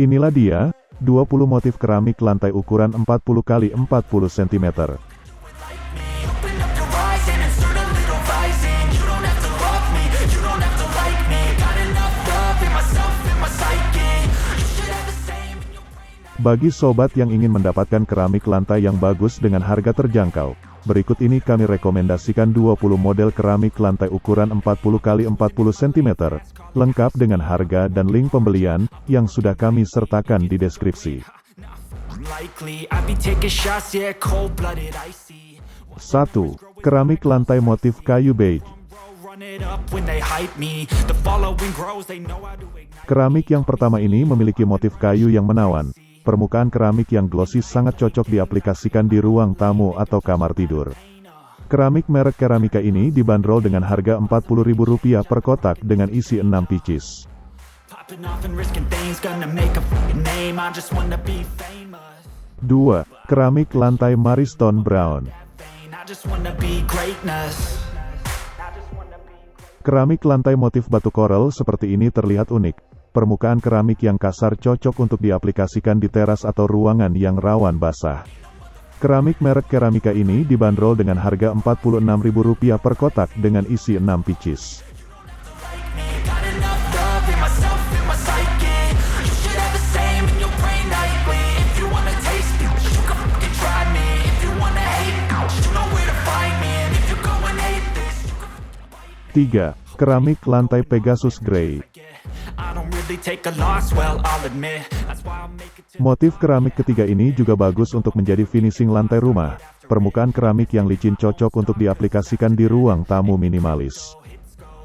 Inilah dia, 20 motif keramik lantai ukuran 40 x 40 cm. Bagi sobat yang ingin mendapatkan keramik lantai yang bagus dengan harga terjangkau, berikut ini kami rekomendasikan 20 model keramik lantai ukuran 40 x 40 cm, lengkap dengan harga dan link pembelian, yang sudah kami sertakan di deskripsi. Likely, I be taking shots, yeah, cold blooded, icy. 1. Keramik lantai motif kayu beige. Keramik yang pertama ini memiliki motif kayu yang menawan. Permukaan keramik yang glossy sangat cocok diaplikasikan di ruang tamu atau kamar tidur. Keramik merek keramika ini dibanderol dengan harga Rp40.000 per kotak dengan isi 6 pieces. Popping off and risking things, gonna make a fucking name. I just wanna be famous. 2. Keramik lantai Maristone Brown. Keramik lantai motif batu coral seperti ini terlihat unik. Permukaan keramik yang kasar cocok untuk diaplikasikan di teras atau ruangan yang rawan basah. Keramik merek keramika ini dibanderol dengan harga Rp46.000 per kotak dengan isi 6 pieces. Got enough love in myself and my psyche. You should have the same in your brain nightly. If you wanna taste me, you can fucking try me. If you wanna hate me, you know where to find me. And if you go and hate this, you can 3. Keramik lantai Pegasus Grey. Motif keramik ketiga ini juga bagus untuk menjadi finishing lantai rumah. Permukaan keramik yang licin cocok untuk diaplikasikan di ruang tamu minimalis.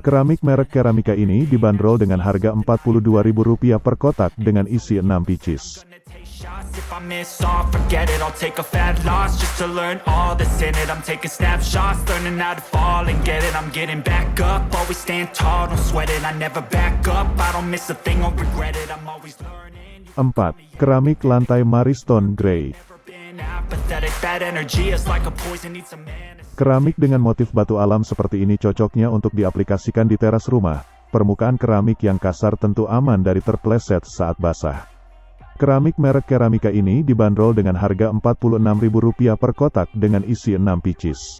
Keramik merek keramika ini dibanderol dengan harga Rp42.000 per kotak dengan isi 6 pieces. Shots. If I miss all, forget it. I'll take a fat loss just to learn all that's in it. I'm taking snapshots, learning how to fall and get it. I'm getting back up, always stand tall, don't sweat it. I never back up, I don't miss a thing, I'll regret it. I'm always learning. 4. Keramik lantai Maristone Grey. Keramik dengan motif batu alam seperti ini cocoknya untuk diaplikasikan di teras rumah. Permukaan keramik yang kasar tentu aman dari terpleset saat basah. Keramik merek keramika ini dibanderol dengan harga Rp46.000 per kotak dengan isi 6 pieces.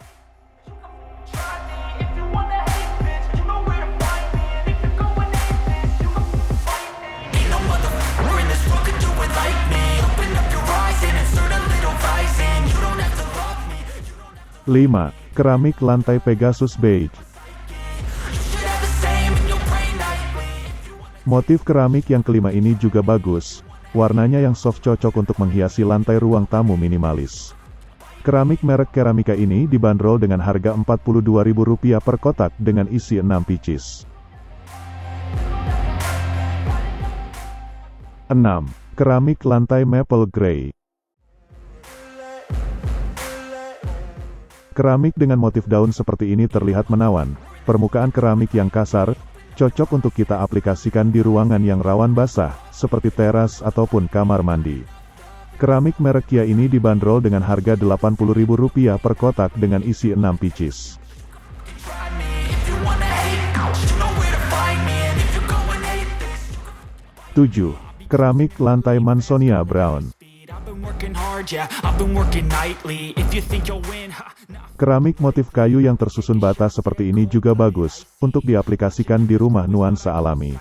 If you wanna hate, bitch, you know where to find me. And if you go and hate this, you can fight me. Ain't no motherfucker in this world could do it like me. Open up your eyes and insert a little rising. You don't have to love me. 5. Keramik lantai Pegasus Beige. Motif keramik yang kelima ini juga bagus. Warnanya yang soft cocok untuk menghiasi lantai ruang tamu minimalis. Keramik merek keramika ini dibanderol dengan harga Rp42.000 per kotak dengan isi 6 pieces. 6. Keramik lantai Maple Grey. Keramik dengan motif daun seperti ini terlihat menawan. Permukaan keramik yang kasar, cocok untuk kita aplikasikan di ruangan yang rawan basah, seperti teras ataupun kamar mandi. Keramik merek Kia ini dibanderol dengan harga Rp80.000 per kotak dengan isi 6 pieces. 7. Keramik lantai Mansonia Brown. Keramik motif kayu yang tersusun bata seperti ini juga bagus, untuk diaplikasikan di rumah nuansa alami.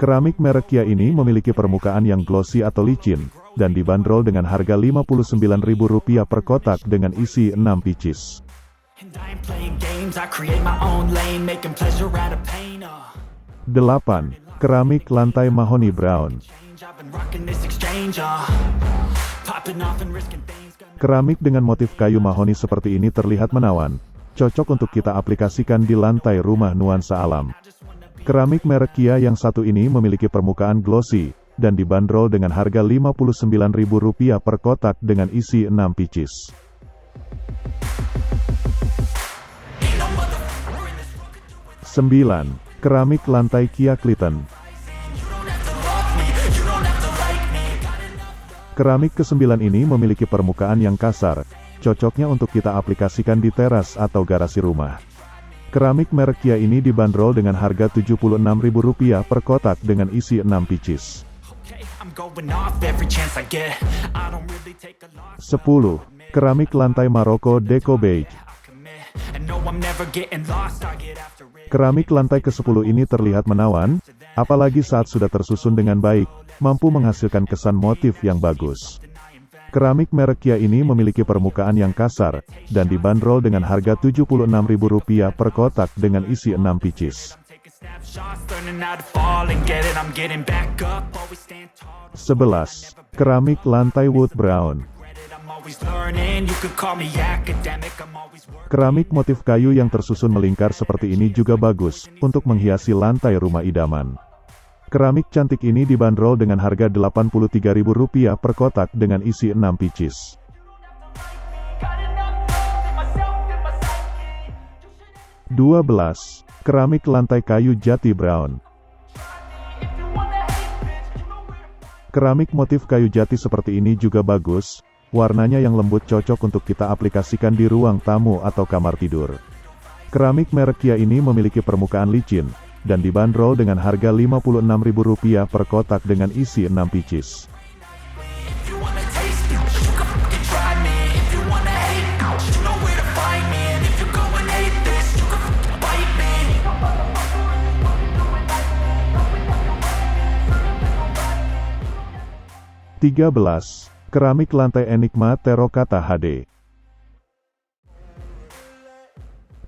Keramik merek Kia ini memiliki permukaan yang glossy atau licin, dan dibanderol dengan harga Rp59.000 per kotak dengan isi 6 pieces. 8. Keramik lantai mahoni brown. Keramik dengan motif kayu mahoni seperti ini terlihat menawan, cocok untuk kita aplikasikan di lantai rumah nuansa alam. Keramik merek Kia yang satu ini memiliki permukaan glossy, dan dibanderol dengan harga Rp59.000 per kotak dengan isi 6 pieces. 9. Keramik lantai Kia Clinton. Keramik ke-9 ini memiliki permukaan yang kasar, cocoknya untuk kita aplikasikan di teras atau garasi rumah. Keramik merek Kia ini dibanderol dengan harga Rp76.000 per kotak dengan isi 6 pieces. Okay, I'm going off every chance I get. I don't really take a loss. 10. Keramik lantai Maroko Deco Beige. Keramik lantai ke-10 ini terlihat menawan, apalagi saat sudah tersusun dengan baik, mampu menghasilkan kesan motif yang bagus. Keramik merek Kia ini memiliki permukaan yang kasar, dan dibanderol dengan harga Rp76.000 per kotak dengan isi 6 pieces. Taking snapshots, learning how to fall and get it. I'm getting back up. Always stand tall. 11. Keramik lantai wood brown. Keramik motif kayu yang tersusun melingkar seperti ini juga bagus, untuk menghiasi lantai rumah idaman. Keramik cantik ini dibanderol dengan harga Rp83.000 per kotak dengan isi 6 pieces. Got enough love in myself and my psyche. You should 12. Keramik lantai kayu jati brown. Keramik motif kayu jati seperti ini juga bagus, warnanya yang lembut cocok untuk kita aplikasikan di ruang tamu atau kamar tidur. Keramik merek Kia ini memiliki permukaan licin, dan dibanderol dengan harga Rp56.000 per kotak dengan isi 6 pieces. If you wanna taste me, you can fucking try me. If you wanna hate, you know where to find me. And if you're going hate this, you can fucking bite me. 13. Keramik lantai Enigma Terracotta HD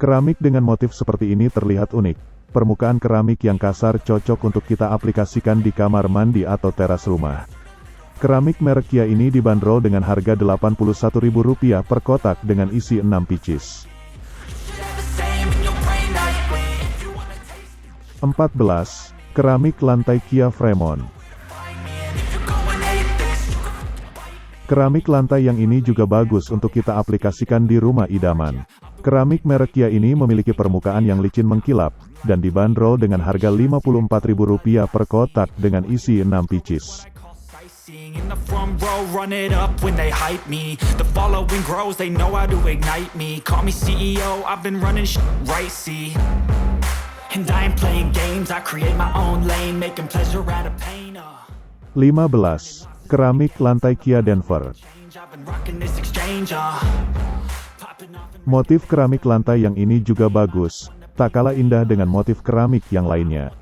Keramik dengan motif seperti ini terlihat unik. Permukaan keramik yang kasar cocok untuk kita aplikasikan di kamar mandi atau teras rumah. Keramik merek Kia ini dibanderol dengan harga Rp81.000 per kotak dengan isi 6 pieces. Should have the same in your brain nightly. If you wanna taste 14. Keramik lantai Kia Fremont Keramik lantai yang ini juga bagus untuk kita aplikasikan di rumah idaman. Keramik merek Kia ini memiliki permukaan yang licin mengkilap, dan dibanderol dengan harga Rp54.000 per kotak dengan isi 6 pieces. I call sightseeing in the front row, run it up when they hype me. The following grows, they know how to ignite me. Call me CEO, I've been running sh- right, see. And I ain't playing games, I create my own lane, making pleasure out of pain. 15. Keramik lantai Kia Denver Motif keramik lantai yang ini juga bagus, tak kalah indah dengan motif keramik yang lainnya.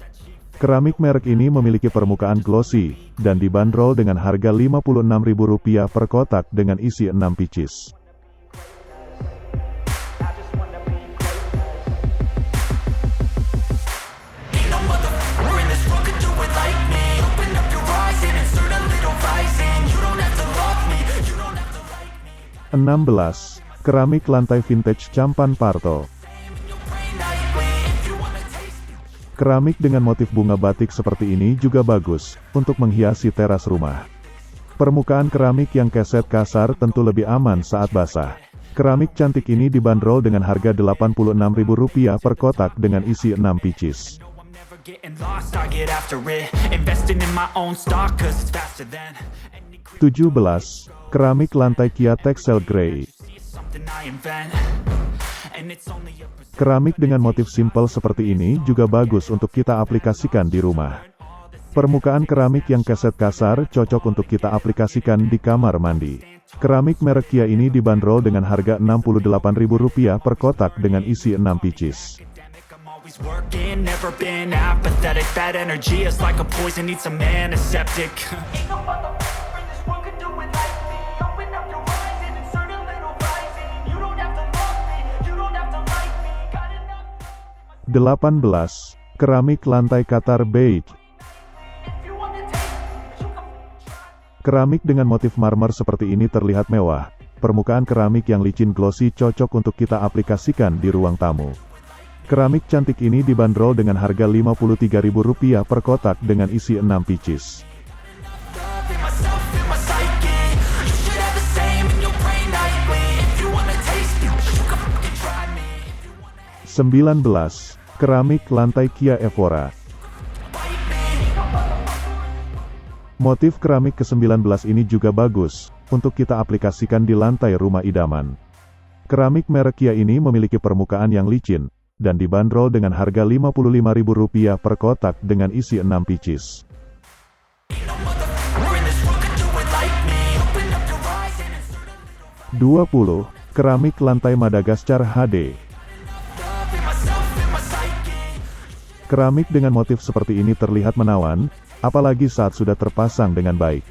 Keramik merek ini memiliki permukaan glossy, dan dibanderol dengan harga Rp56.000 per kotak dengan isi 6 pieces. 16. Keramik lantai vintage Campan Parto Keramik dengan motif bunga batik seperti ini juga bagus, untuk menghiasi teras rumah. Permukaan keramik yang keset kasar tentu lebih aman saat basah. Keramik cantik ini dibanderol dengan harga Rp86.000 per kotak dengan isi 6 pieces. No, I'm never getting lost, I get after it. Investing in my own stock, cause it's faster than any crazy 17. Keramik lantai Kia Texel Grey. Keramik dengan motif simpel seperti ini juga bagus untuk kita aplikasikan di rumah. Permukaan keramik yang keset kasar cocok untuk kita aplikasikan di kamar mandi. Keramik merek Kia ini dibanderol dengan harga Rp68.000 per kotak dengan isi 6 pieces. 18. Keramik lantai Qatar Beige Keramik dengan motif marmer seperti ini terlihat mewah. Permukaan keramik yang licin glossy cocok untuk kita aplikasikan di ruang tamu. Keramik cantik ini dibanderol dengan harga Rp53.000 per kotak dengan isi 6 pieces. Love in myself, in my psyche. You should have the same in your brain nightly. If you wanna taste me, you can fucking try me. If you wanna 19. Keramik lantai Kia Evora. Motif keramik ke-19 ini juga bagus, untuk kita aplikasikan di lantai rumah idaman. Keramik merek Kia ini memiliki permukaan yang licin, dan dibanderol dengan harga Rp55.000 per kotak dengan isi 6 pieces. Ain't no motherfucker like me Open up your eyes and insert a little 20. Keramik lantai Madagaskar HD Keramik dengan motif seperti ini terlihat menawan, apalagi saat sudah terpasang dengan baik.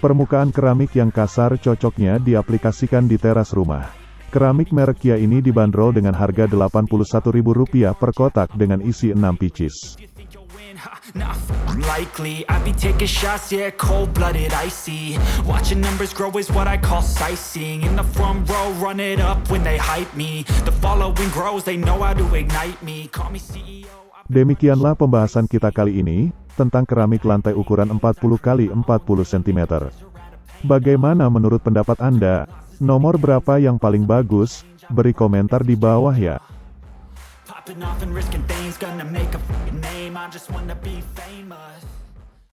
Permukaan keramik yang kasar cocoknya diaplikasikan di teras rumah. Keramik merek Kia ini dibanderol dengan harga Rp81.000 per kotak dengan isi 6 pieces. Demikianlah pembahasan kita kali ini, tentang keramik lantai ukuran 40 x 40 cm. Bagaimana menurut pendapat Anda? Nomor berapa yang paling bagus? Beri komentar di bawah ya.